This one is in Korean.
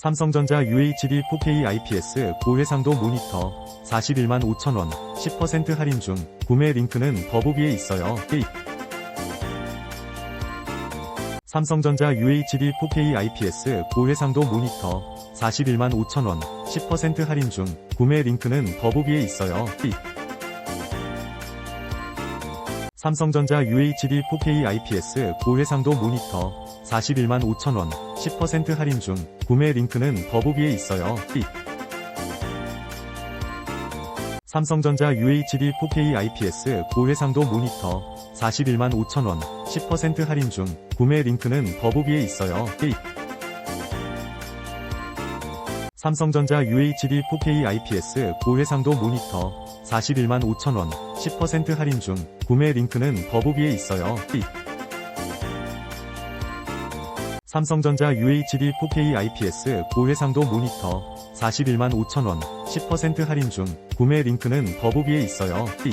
삼성전자 UHD 4K IPS 고해상도 모니터 41만 5천원 10% 할인 중 구매 링크는 더보기에 있어요. 이 삼성전자 UHD 4K IPS 고해상도 모니터 41만 5천원 10% 할인 중 구매 링크는 더보기에 있어요. 이 삼성전자 UHD 4K IPS 고해상도 모니터 41만 5천원 10% 할인 중 구매 링크는 더보기에 있어요. 이 삼성전자 UHD 4K IPS 고해상도 모니터 41만 5천원 10% 할인 중 구매 링크는 더보기에 있어요. 이 삼성전자 UHD 4K IPS 고해상도 모니터 41만 5천원 10% 할인 중 구매 링크는 더보기에 있어요. 이 삼성전자 UHD 4K IPS 고해상도 모니터 41만 5천원 10% 할인 중 구매 링크는 더보기에 있어요. 이